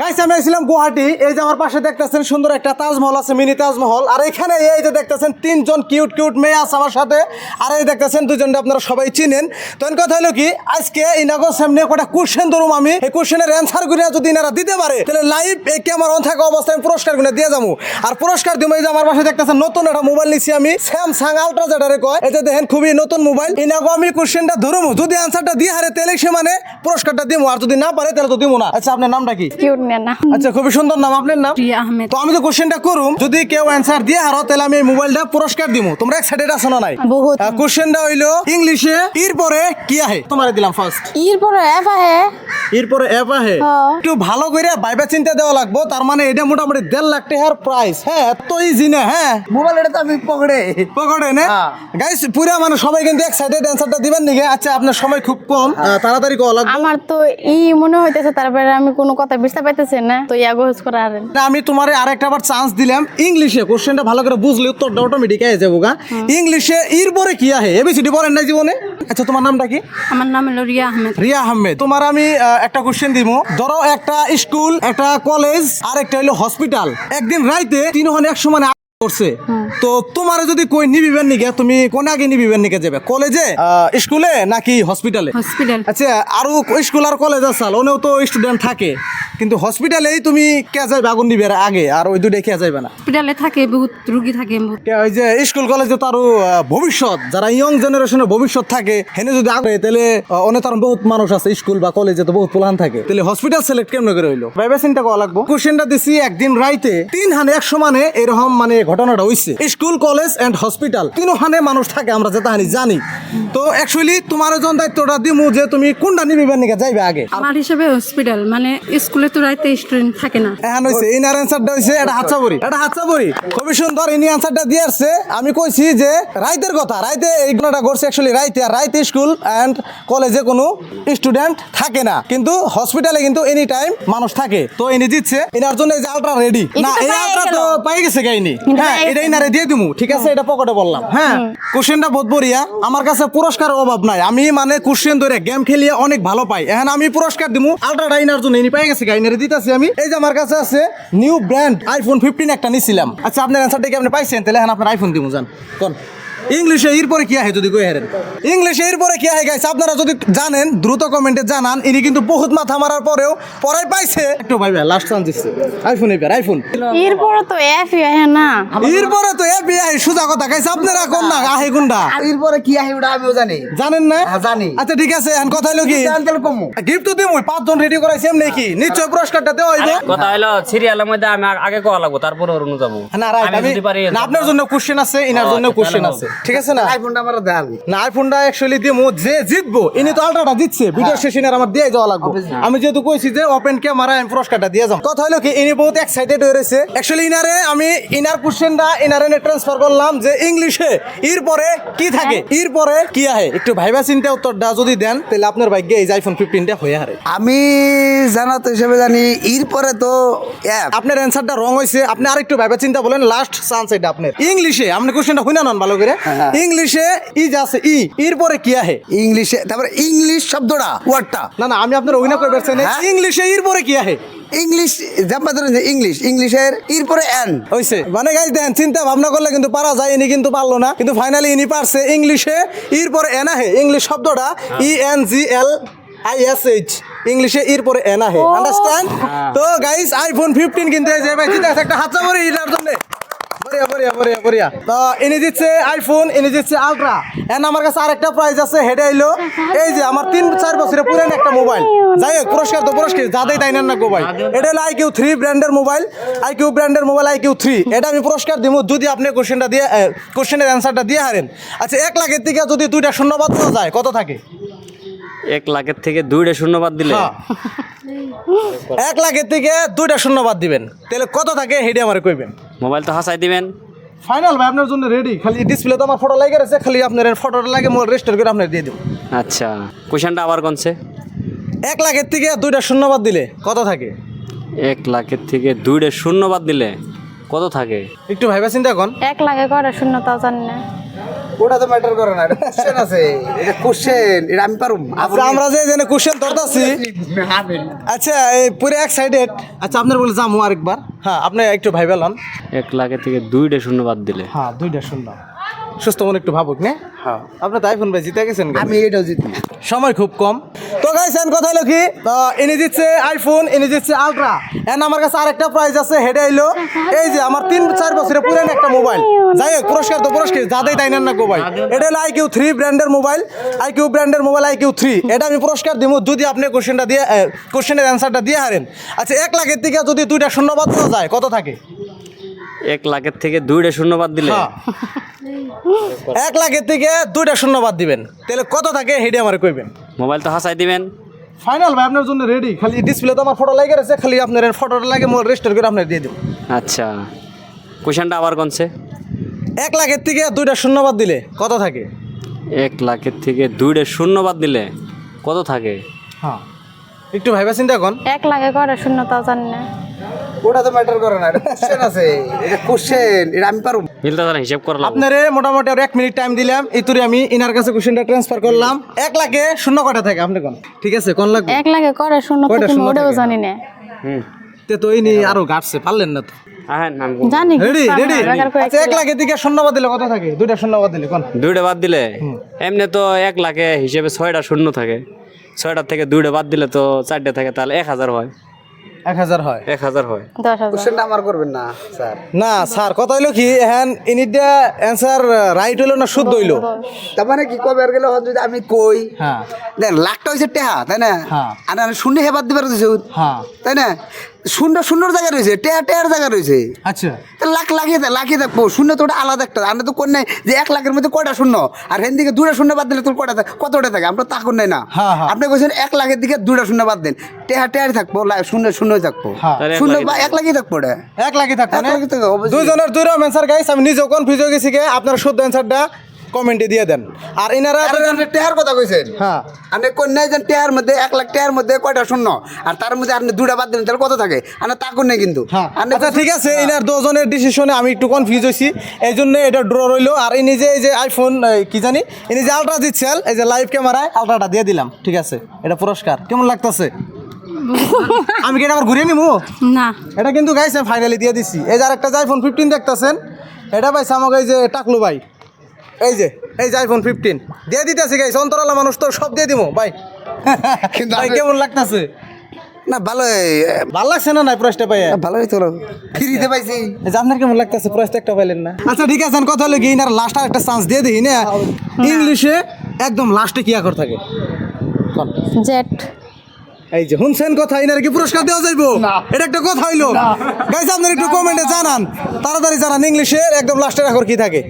Guys আমি এসেছিলাম গুয়াহাটি। এই যে আমার পাশে দেখতেছেন সুন্দর একটা তাজমহল আছে, মিনি তাজমহল। আর এখানে এই যে দেখতেছেন তিনজন কিউট কিউট মেয়ে আছে আমার সাথে। আর এই দেখতেছেন দুজনটা আপনারা সবাই চিনেন। তো কথা হলো কি, আজকে ইনাগো সামনে কটা কোশ্চেন ধরুম আমি। এই কোশ্চেনের অ্যান্সারগুলো যদি ইনারা দিতে পারে, তাহলে লাইভ এই ক্যামেরা অন থাকা অবস্থায় আমি পুরস্কারগুলো দিয়ে যাব। আর পুরস্কার দিব এই যে আমার পাশে দেখতেছেন নতুন একটা মোবাইল নিছি আমি স্যামসাং আলট্রা যেটারে কয়। যে দেখেন খুবই নতুন মোবাইল ইনাগো আমি কোশ্চেনটা ধরুম। যদি অ্যান্সারটা দিয়ে হারে, তাহলে সে মানে পুরস্কারটা দিব আর যদি না পারে, তাহলে তো দিব না। আচ্ছা আপনার নামটা কি? কিউট না আচ্ছা খুবই সুন্দর নাম আপনার নাম? প্রিয়া আহমেদ। তো আমি তো কোশ্চেনটা করুম যদি কেউ অ্যান্সার দিয়ে হারো তাহলে আমি এই মোবাইলটা পুরস্কার দিব তোমরা এক্সাইটেড আছো না নাই? বহুত। কোশ্চেনটা হইল ইংলিশে এর পরে কি আহে? তোমারে দিলাম ফার্স্ট ইর পরে এফ আহে। এর পরে এপ আহে। একটু ভালো করে বাইবা চিন্তা দেওয়া লাগবো তার মানে এটা মোটামুটি দেড় লাখ টাকার প্রাইস হ্যাঁ এত ইজি না হ্যাঁ? মোবাইল এটা তো আমি পকড়ে না? হ্যাঁ। গাইস পুরা মানে সবাই কিন্তু এক্সাইটেড অ্যান্সারটা দিবেন নাকি? আচ্ছা আপনার সময় খুব কম। তাড়াতাড়ি কল লাগবে। আমার তো ই মনে হইতেছে তারপরে আমি কোনো কথা বুঝতে না তো ইয়া গোস আমি তোমারে আরেকটা বার চান্স দিলাম। ইংলিশে কোশ্চেনটা ভালো করে বুঝলে উত্তরটা অটোমেটিক যাব গা। ইংলিশে এর পরে কি আহে? এবিসিডি পড়েন না জীবনে? আচ্ছা তোমার নামটা কি? আমার নাম হলো রিয়া আহমেদ। রিয়া আহমেদ। তোমার আমি একটা কোশ্চেন দিব ধরো একটা স্কুল একটা কলেজ আর একটা হলো হসপিটাল একদিন রাইতে তিন হন এক সমানে করছে। তো তোমার যদি কই নিবিবেন নিকে তুমি কোন আগে নিবিবেন নিকে যাবে? কলেজে স্কুলে নাকি হসপিটালে হসপিটাল আচ্ছা আরও স্কুল আর কলেজ আছে ওনেও তো স্টুডেন্ট থাকে। কিন্তু হসপিটালেই তুমি কে যাইবে আগুন নিবে আগে? আর ওই দুটো কে যাইবে না? হসপিটালে থাকে বহুত রুগী থাকে কে ওই যে স্কুল কলেজে তো আরও ভবিষ্যৎ। যারা ইয়ং জেনারেশনের ভবিষ্যৎ থাকে হেনে যদি আগে তাহলে অনেক তার বহুত মানুষ আছে স্কুল বা কলেজে তো বহুত প্লান থাকে। তাহলে হসপিটাল সিলেক্ট কেমন করে হইল? ভাইবা চিন্তা করা লাগবো। কোশ্চেনটা দিছি একদিন রাইতে তিন হানে এক সমানে এরকম মানে ঘটনাটা হইছে। স্কুল কলেজ এন্ড হসপিটাল তিন হানে মানুষ থাকে আমরা যেটা হানি জানি। তো অ্যাকচুয়ালি তোমার যখন দায়িত্বটা দিমু যে তুমি কোনটা নিবিবেন নিকে যাইবে আগে। আমার হিসেবে হসপিটাল মানে স্কুলে তো রাইতে স্টুডেন্ট থাকে না। এখন হইছে ইনার অ্যান্সারটা হইছে এটা হাতছা বড়ি এটা হাতছা বড়ি খুবই সুন্দর ইনি অ্যান্সারটা দিয়ে আসছে আমি কইছি যে রাইতের কথা রাইতে এই ঘটনাটা ঘটছে অ্যাকচুয়ালি রাইতে আর রাইতে স্কুল এন্ড কলেজে কোনো স্টুডেন্ট থাকে না। কিন্তু হসপিটালে কিন্তু এনি টাইম মানুষ থাকে। তো ইনি দিচ্ছে এনার জন্য এই যে আলট্রা রেডি না এই আলট্রা তো পাই গেছে গাইনি হ্যাঁ পেয়ে এটা দিয়ে দিমু ঠিক আছে? এটা পকেটে বললাম হ্যাঁ? কোশ্চেনটা বোধ বড়িয়া আমার কাছে পুরস্কার অভাব নাই। আমি মানে কোশ্চেন ধরে গেম খেলিয়ে অনেক ভালো পাই। এখন আমি পুরস্কার দিমু আলট্রা ডাইনার জন্য এনে পাই গেছে গাইনারে দিতেছি আমি। এই যে আমার কাছে আছে নিউ ব্র্যান্ড আইফোন ফিফটিন একটা নিছিলাম। আচ্ছা আপনার অ্যান্সারটা কি আপনি পাইছেন? তাহলে এখন আপনার আইফোন দিমু যান কোন? ইংলিশে এর পরে কি আহে যদি কই হারেন ইংলিশে এর পরে কি আহে গাইস আপনারা যদি জানেন দ্রুত কমেন্টে জানান। ইনি কিন্তু বহুত মাথা মারার পরেও পড়াই পাইছে। একটু ভাইবা লাস্ট চান্স দিচ্ছে। আইফোন এবার আইফোন ইর পরে তো এফ আহে না। এরপরে তো এ বিয়ে সুজা কথা। গাইছে আপনারা কোন না আহে কোনটা? এরপরে কি আহে ওটা আমিও জানি। জানেন না? হ্যাঁ, জানি। আচ্ছা ঠিক আছে এখন কথা হলো কি? জানতে কমু। গিফট তো দিমু পাঁচজন রেডি করাইছি এমনি কি? নিশ্চয় পুরস্কারটা দেওয়া হইব। কথা হলো সিরিয়ালের মধ্যে আমি আগে কোয়া লাগবো তারপরে অরুণ যাব। না রাইট আমি পারি আপনার জন্য কোশ্চেন আছে ইনার জন্য আচ্ছা, কোশ্চেন আছে। ঠিক আছে না? আইফোনটা আমার দেন না আইফোনটা অ্যাকচুয়ালি দিমু যে জিতবো ইনি তো আলট্রাটা দিচ্ছে ভিডিও সেশনের আমার দিয়ে যাওয়া লাগবে। আমি যেহেতু কইছি যে ওপেন ক্যামেরা আমি পুরস্কারটা দিয়ে যাম। কথা হলো কি ইনি বহুত এক্সাইটেড হয়ে রয়েছে। অ্যাকচুয়ালি ইনারে আমি ইনার কোশ্চেনটা ইনারে ট্রান্সফার করলাম যে ইংলিশে এর পরে কি থাকে এর পরে কি আহে? একটু ভাইবা চিন্তা উত্তরটা যদি দেন তাহলে আপনার ভাগ্যে এই আইফোন ফিফটিনটা হয়ে হারে। আমি জানা তো হিসেবে জানি এরপরে তো অ্যাপ আপনার অ্যান্সারটা রং হয়েছে আপনি আরেকটু ভাইবা চিন্তা বলেন লাস্ট চান্স এটা আপনার। ইংলিশে আপনি কোশ্চেনটা হইনা নন ভালো করে। হ্যাঁ। ইংলিশে ই যা আছে ই এর পরে কি আহে? ইংলিশে তারপরে ইংলিশ শব্দটা ওয়ার্ডটা। না না আমি আপনার অভিনয় করে পারছেন হ্যাঁ? ইংলিশে এর পরে কি আহে? ইংলিশ জাম্পা ধরেন যে ইংলিশ ইংলিশের এরপরে এন। হইছে। মানে গাইজ দেন চিন্তা ভাবনা করলে কিন্তু পারা যায় ইনি কিন্তু পারল না। কিন্তু ফাইনালি ইনি পারছে। ইংলিশে এর পরে এন আহে। ইংলিশ শব্দটা E N G L I S H ইংলিশে এর পরে এন আহে। আন্ডারস্ট্যান্ড তো গাইজ আইফোন ফিফটিন কিন্তু এই যে ভাই চিন্তা আছে, একটা হাত চাপড়ি এটার জন্য। তো ইনি দিচ্ছে আইফোন ইনি দিচ্ছে আলট্রা এন আমার কাছে আরেকটা প্রাইস আছে হেডে আইলো। এই যে আমার তিন চার পুরান একটা মোবাইল যাই হোক পুরস্কার তো পুরস্কার যাদের তাই নেন না এটা হলো আইকিউ থ্রি ব্র্যান্ডের মোবাইল আইকিউ ব্র্যান্ডের মোবাইল আইকিউ থ্রি এটা আমি পুরস্কার দিব যদি আপনি কোশ্চেনটা দিয়ে কোশ্চেনের অ্যান্সারটা দিয়ে হারেন। আচ্ছা এক লাখের থেকে যদি দুইটা শূন্যবাদ যায় কত থাকে? এক লাখের থেকে দুইটা শূন্য বাদ দিলে? হ্যাঁ। এক লাখের থেকে দুইটা শূন্যবাদ দিবেন। তাহলে কত থাকে হেডে আমার কইবেন? মোবাইল তো হাসাই দিবেন। ফাইনাল ভাই আপনার জন্য রেডি খালি ডিসপ্লে তো আমার ফটো লাগে আছে খালি আপনার ফটোটা লাগে মোবাইল রেজিস্টার করে আপনার দিয়ে দেবো। আচ্ছা কোশ্চেনটা আবার কোনছে? এক লাখের থেকে দুইটা শূন্যবাদ দিলে কত থাকে? এক লাখের থেকে দুইটা শূন্যবাদ দিলে কত থাকে? একটু ভাইবা চিন্তা কর এক লাখে করে শূন্য তাও জানি না। ওটা তো ম্যাটার করে না কোশ্চেন আছে। এটা কোশ্চেন এটা আমি পারুম। আচ্ছা আমরা যে জেনে কোশ্চেন ধরতাছি। আচ্ছা এই পুরো এক সাইডেড আচ্ছা আপনার বলে যামু আরেকবার। হ্যাঁ আপনি একটু ভাই বেলান এক লাখের থেকে দুইটা শূন্য বাদ দিলে। হ্যাঁ দুইটা শূন্য। সুস্থ মনে একটু ভাবুক না? হ্যাঁ। আপনি তো আইফোন ভাই জিতে গেছেন আমি এটাও জিতি সময় খুব কম। তো গাইছেন কথা হলো কি? ইনি দিচ্ছে আইফোন ইনি দিচ্ছে আলট্রা এন্ড আমার কাছে আরেকটা প্রাইজ আছে হেডে এলো এই যে আমার তিন চার বছরের পুরান একটা মোবাইল যাই হোক পুরস্কার তো পুরস্কার যাদের তাই নেন না গো ভাই। এটা হলো আইকিউ থ্রি ব্র্যান্ডের মোবাইল আইকিউ ব্র্যান্ডের মোবাইল আইকিউ থ্রি এটা আমি পুরস্কার দিব যদি আপনি কোশ্চেনটা দিয়ে কোশ্চেনের অ্যান্সারটা দিয়ে হারেন। আচ্ছা এক লাখের থেকে যদি দুইটা শূন্য বাদ যায় কত থাকে? এক লাখের থেকে দুইটা শূন্য বাদ দিলে? হ্যাঁ। এক লাখের থেকে দুইটা শূন্য বাদ দিবেন। তাহলে কত থাকে হেডে আমার কইবেন? মোবাইল তো হাসাই দিবেন। ফাইনাল ভাই আপনার জন্য রেডি খালি ডিসপ্লে তো আমার ফটো লাগে রয়েছে খালি আপনার ফটোটা লাগে মোর রেজিস্টার করে আপনার দিয়ে দেবো। আচ্ছা। কোশ্চেনটা আবার কোনছে? এক লাখের থেকে দুইটা শূন্য বাদ দিলে কত থাকে? এক লাখের থেকে দুইটা শূন্য বাদ দিলে কত থাকে? হ্যাঁ। একটু ভাইবা চিন্তা কর এক লাখে করে শূন্য তাও জানি না। ওটা তো ম্যাটার করে না। এটা কোশ্চেন আছে। এটা কোশ্চেন এটা আমি মিলতে হিসাব করলাম আপনারে মোটামুটি আর এক মিনিট টাইম দিলাম। ইতুরে আমি ইনার কাছে কোশ্চেনটা ট্রান্সফার করলাম। এক লাখে শূন্য কটা থাকে? আপনি কোন? ঠিক আছে কোন লাগবে? এক লাখে করে শূন্য কয়টা থাকে শূন্য ওটাও জানি না। হুম। তে তো ইনি আরও গাটছে পারলেন না তো। হ্যাঁ জানি। রেডি রেডি আচ্ছা এক লাখের থেকে শূন্য বাদ দিলে কত থাকে? দুইটা শূন্য বাদ দিলে কোন? দুইটা বাদ দিলে? এমনি তো এক লাখে হিসেবে ছয়টা শূন্য থাকে। ছয়টার থেকে দুইটা বাদ দিলে তো চারটে থাকে তাহলে এক হাজার হয়। এক হাজার হয়। এক হাজার হয়। কোশ্চেনটা আমার করবেন না স্যার। না স্যার কথা হইল কি হ্যান ইনিটা অ্যান্সার রাইট হইল না শুদ্ধ হইল? তার মানে কি কবে আর গেলে যদি আমি কই? হ্যাঁ। দেখ লাখটা হয়েছে টেহা তাই না? হ্যাঁ। আর আমি শূন্য হেবাদ দিবার দিছো হ্যাঁ। তাই না? শূন্য শূন্যর জায়গা রয়েছে টেহা টেহার জায়গা রয়েছে। আচ্ছা। লাখ লাগিয়ে দেখ লাগিয়ে দেখব শূন্য তো ওটা আলাদা একটা। আমরা তো কোন নাই যে এক লাখের মধ্যে কয়টা শূন্য? আর হেন দিকে দুটা শূন্য বাদ দিলে তোর কয়টা কতটা থাকে? আমরা তা নাই না। হ্যাঁ, হ্যাঁ। আপনি বলছেন এক লাখের দিকে দুটা শূন্য বাদ দেন। টেহা টেহার থাকব লা- শূন্য শূন্য থাকব। হ্যাঁ। শূন্য বা এক লাখই থাকব ওটা। এক লাখই থাকবে, দুইজনের দুই রকম অ্যান্সার গাইস আমি নিজেও কনফিউজ হয়ে গেছি গে। আপনার শুদ্ধ অ্যান্সারটা কমেন্টে দিয়ে দেন। আর এনারা টেহার কথা কইছেন? হ্যাঁ। আপনি কোন নাই যে টেহার মধ্যে এক লাখ টেহার মধ্যে কয়টা শূন্য? আর তার মধ্যে আপনি দুটা বাদ দেন তাহলে কত থাকে? আর তা কোন নাই কিন্তু। হ্যাঁ। আচ্ছা ঠিক আছে এনার দুজনের ডিসিশনে আমি একটু কনফিউজ হয়েছি এই জন্য এটা ড্র রইল। আর ইনি যে এই যে আইফোন কি জানি ইনি যে আলট্রা দিচ্ছেন এই যে লাইভ ক্যামেরায় আলট্রাটা দিয়ে দিলাম। ঠিক আছে এটা পুরস্কার। কেমন লাগতেছে? আমি কি এটা আবার ঘুরিয়ে নিবো না। এটা কিন্তু গাইস আমি ফাইনালি দিয়ে দিছি। এই যে আরেকটা যে আইফোন ফিফটিন দেখতেছেন এটা পাইছে আমাকে এই যে টাকলু ভাই। এই যে এই যে আইফোন ফিফটিন দিয়ে দিতেছি গাইস অন্তরালা মানুষ তো সব দিয়ে দিব ভাই। কিন্তু ভাই কেমন লাগতেছে? না ভালোই ভালো লাগছে না নাই প্রাইসটা পাইয়া? ভালোই তো। ফ্রিতে পাইছি। এই যে আপনার কেমন লাগতেছে প্রাইসটা একটা পাইলেন না। আচ্ছা ঠিক আছে কথা হলো কি ইনার লাস্ট একটা চান্স দিয়ে দিই না? ইংলিশে একদম লাস্টে কি আকর থাকে? জেট এই যে শুনছেন কথা ইনার কি পুরস্কার দেওয়া যাইবো? এটা একটা কথা হইল। গাইস আপনার একটু কমেন্টে জানান। তাড়াতাড়ি জানান ইংলিশে একদম লাস্টের আকর কি থাকে?